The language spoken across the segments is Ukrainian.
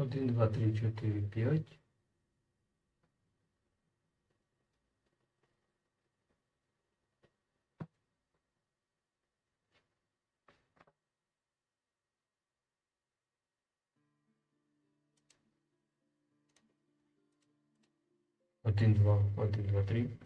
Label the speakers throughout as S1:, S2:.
S1: 1, 2, 3, 4, 5. Один, два, один, два, три.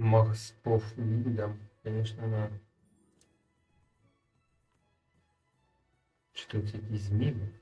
S1: Морспов видам, конечно, надо. Что-то изменит.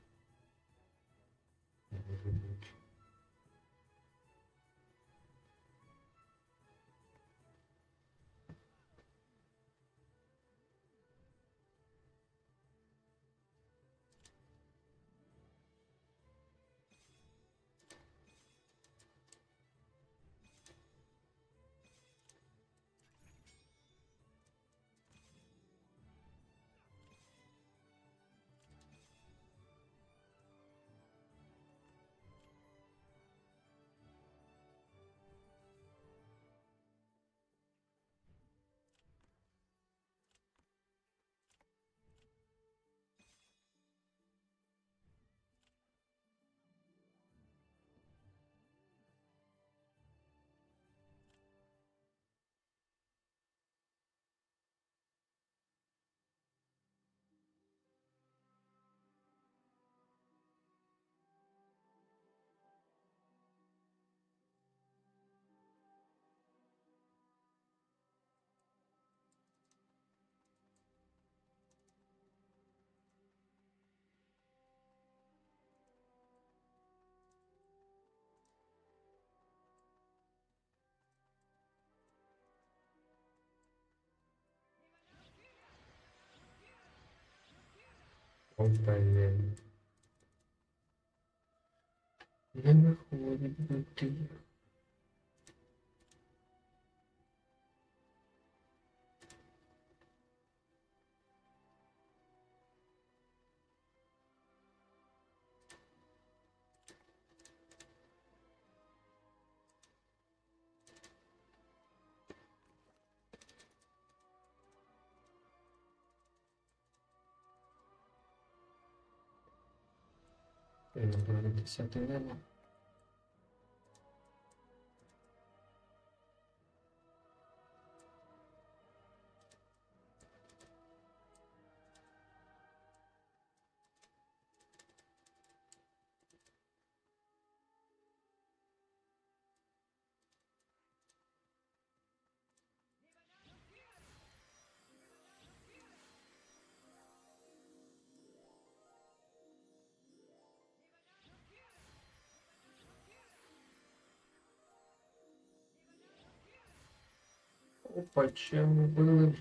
S1: Aufbeinehmen. Nimm mir vor, wie du 小蝶妹妹 Опа, чем были?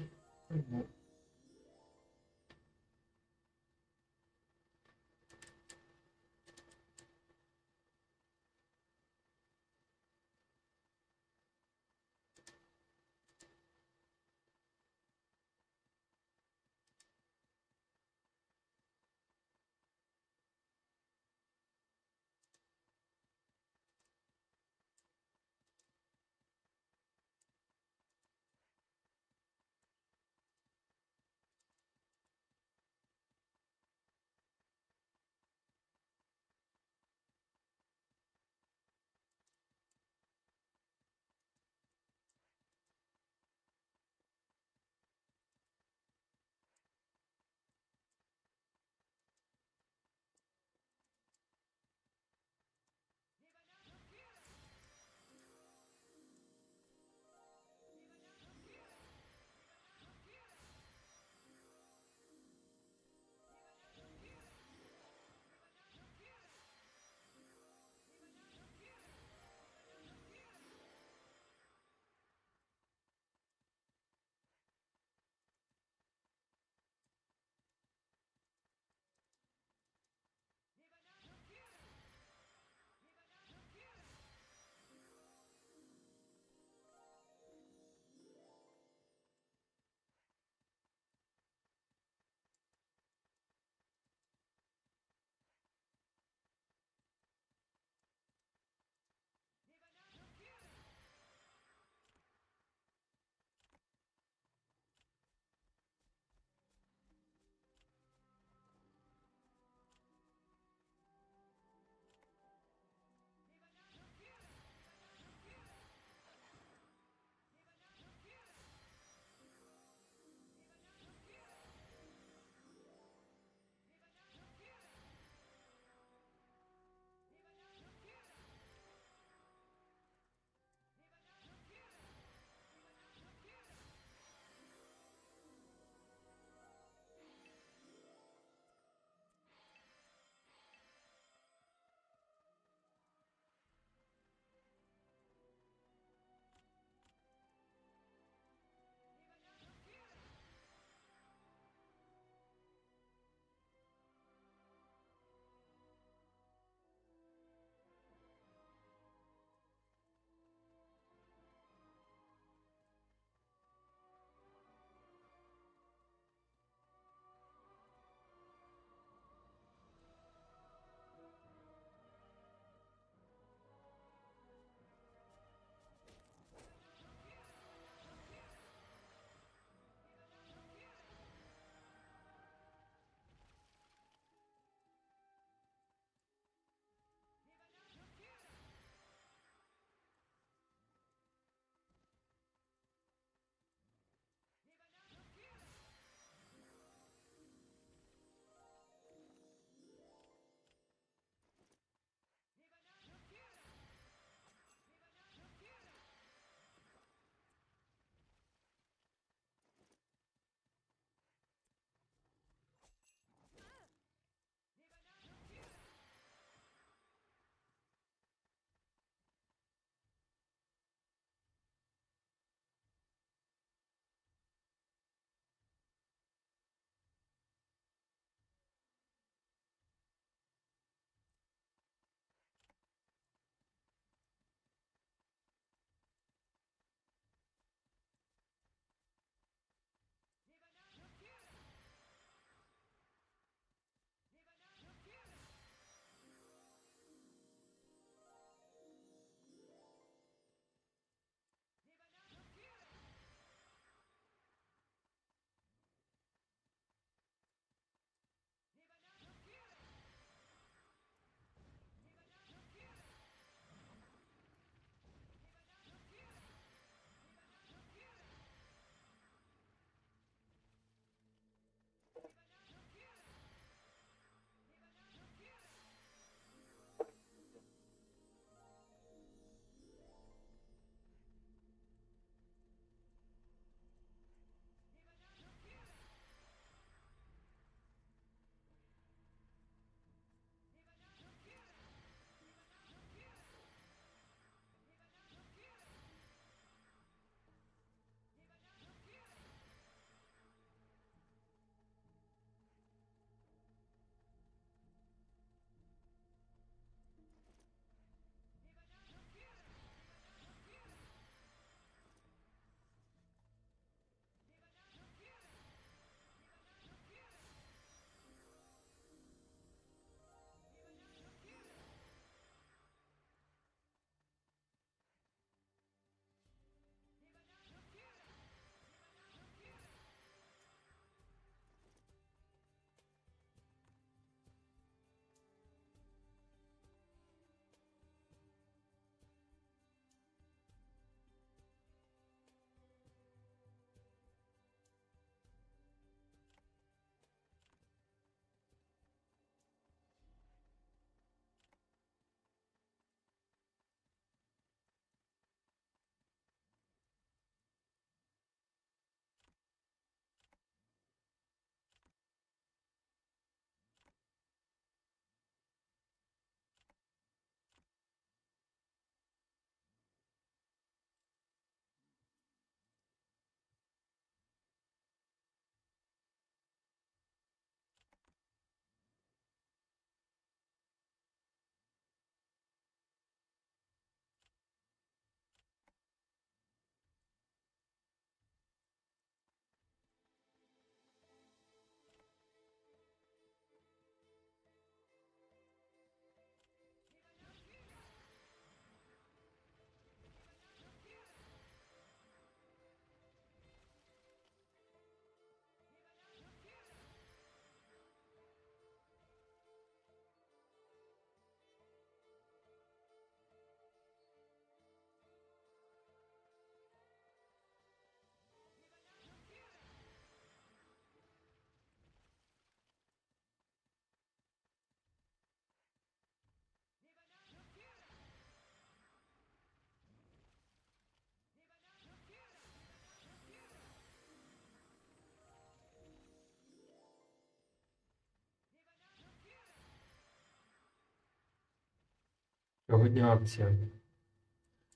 S1: Сьогодні акція.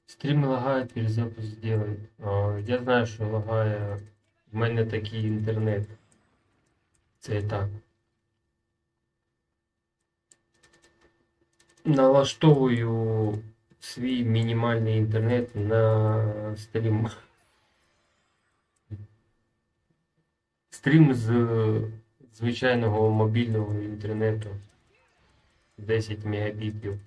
S1: Стрім лагає, перезапуск. А, я знаю, що лагає. В мене такий інтернет. Це і так. Налаштовую свій мінімальний інтернет на стрім. Стрім з звичайного мобільного інтернету 10 мегабітів.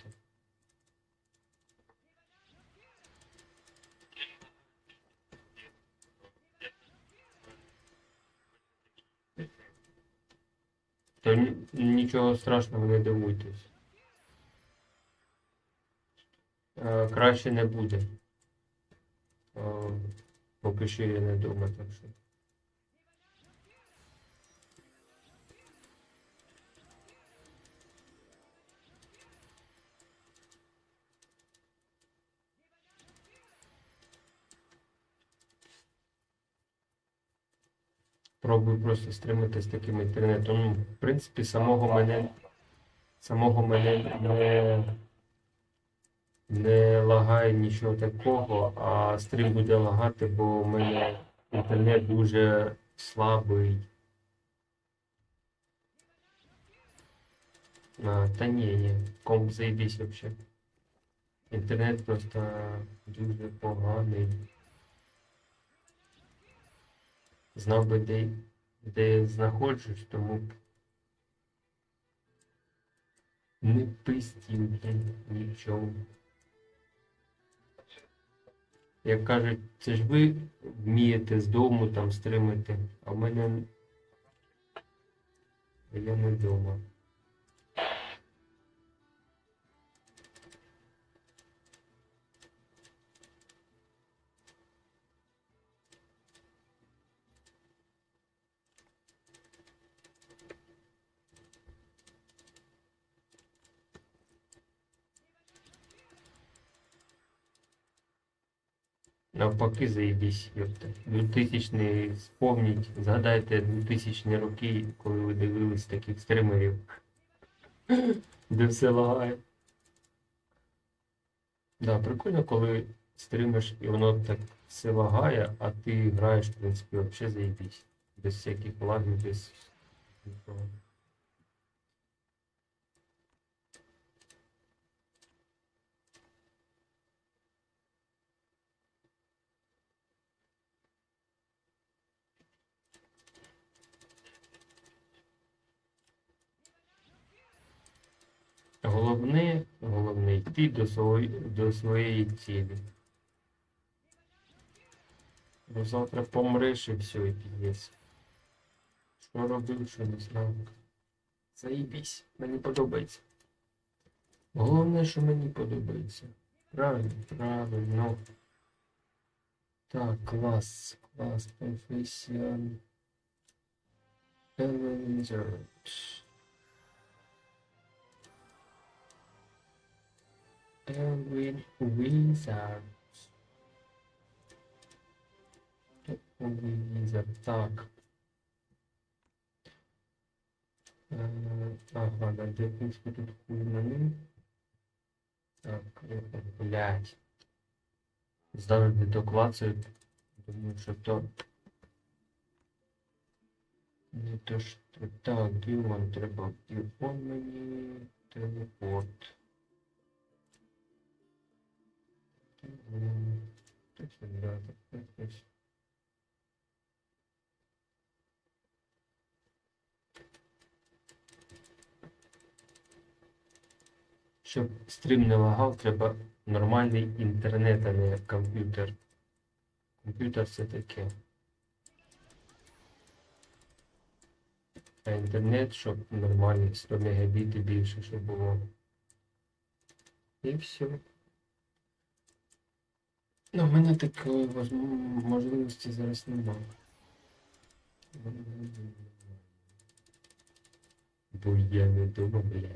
S1: То нічого страшного не дивуйтесь. Е, Краще не буде. Е, Поки що я не думаю, так що. Пробую просто стримати з таким інтернетом. В принципі, самого мене самого мене не, не лагає нічого такого, а стрім буде лагати, бо у мене інтернет дуже слабий. А, та ні, ні, комп заебись вообще. Інтернет просто дуже поганий. Знав би, де, де я знаходжусь, тому б не пистів блін, нічого. Як кажуть, це ж ви вмієте з дому там стримати, а в мене я не вдома. Навпаки, заєбісь, ёпта. 2000 вспомніть, згадайте 2000 роки, коли ви дивились таких стримерів, де все лагає. Да, прикольно, коли стримиш і воно так все лагає, а ти граєш, в принципі, взагалі заєбісь. Без всяких лагів, без нічого. Головне, головне йти до своєї, до своєї цілі. Бо завтра помреш і все, і піздець. Що робив, що не знав. Заїбісь, мені подобається. Головне, що мені подобається. Правильно, правильно. Так, клас, клас, професіон. Елензерт. Elwin Wizard. Wizard, так. Ага, да, де, в принципі, тут хуй на ним. Так, е, блядь. Завжди доклацаю. Думаю, що то... Не то що... Так, Ділон треба. Ділон мені... Телепорт. Щоб стрім не лагав, треба нормальний інтернет, а не комп'ютер. Комп'ютер це таке. А інтернет, щоб нормальний 100 мегабіт і більше, щоб було. І все. Ну, в мене такої можливості зараз немає. Бо я не дома, бля.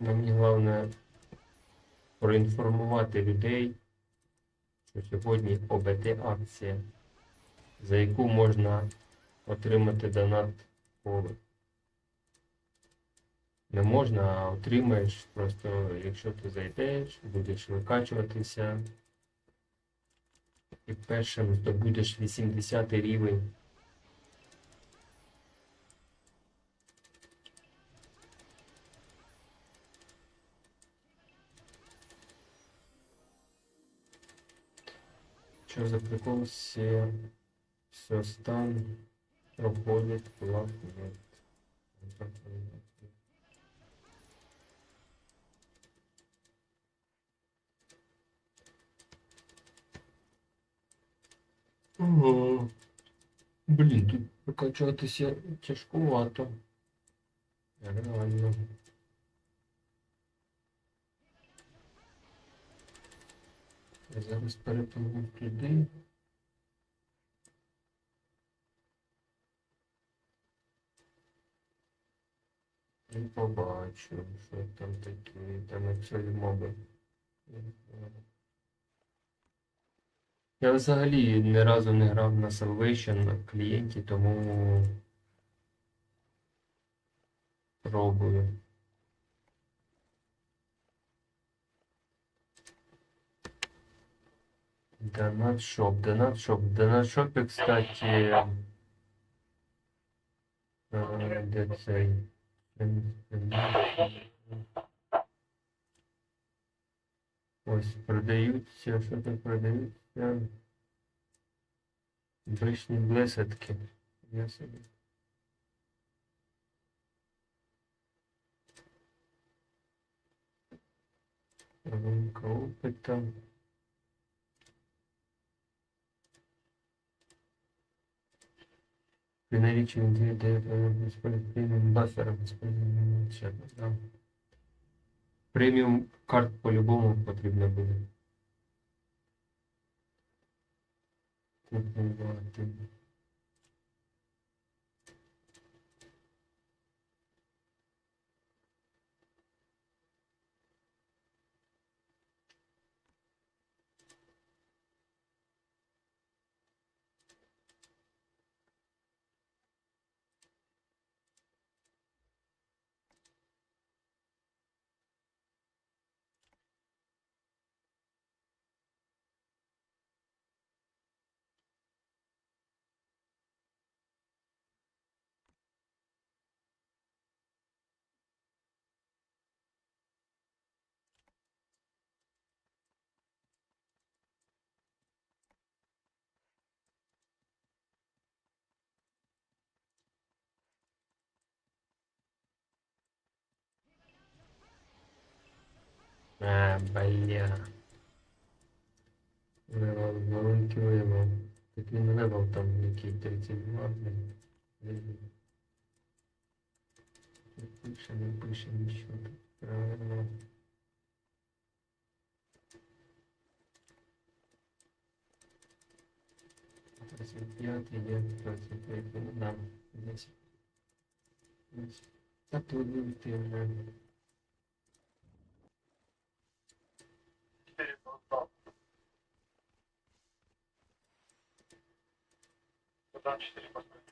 S1: Ну, Мені головне проінформувати людей, що сьогодні ОБТ акція, за яку можна отримати донат поле. Не можна, а отримаєш просто, якщо ти зайдеш, будеш викачуватися. І першим здобудеш 80 рівень. Що за прикол стан проходит плавно. Ого. Блін, тут прокачатися тяжкувато. Реально. Я зараз перепливу туди. І побачу, що там таке, там як свої моби. Я взагалі ні разу не грав на Salvation на клієнті, тому пробую. Донат шоп, донат шоп. В донат шопі, кстати, е, де цей? Ось продаються, що тут продаються? Бричні блисетки. Я собі. Опита. При наличии премиум баффера да. Премиум карт по-любому потрібно буде. Купувати. А, бля. Левел, маленький левел. Так він левел там який 32, блін. Блін. Не пише, не пише нічого. Правильно. Двадцать пятый, я двадцать пятый, ну да, десять. Десять. Так тут будет ты уже.
S2: Куда 4 поставить?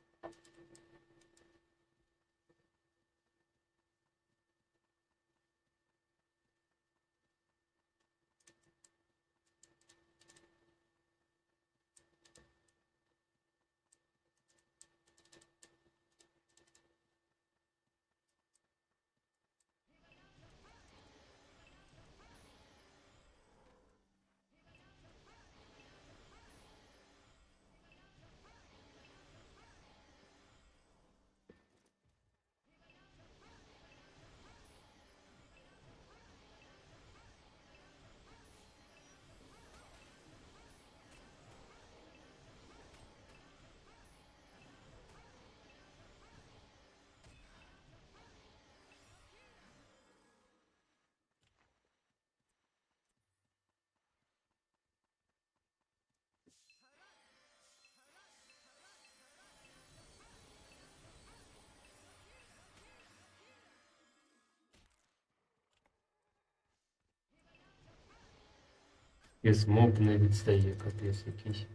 S1: Із моб не відстає, капець якийсь.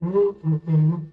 S1: うん。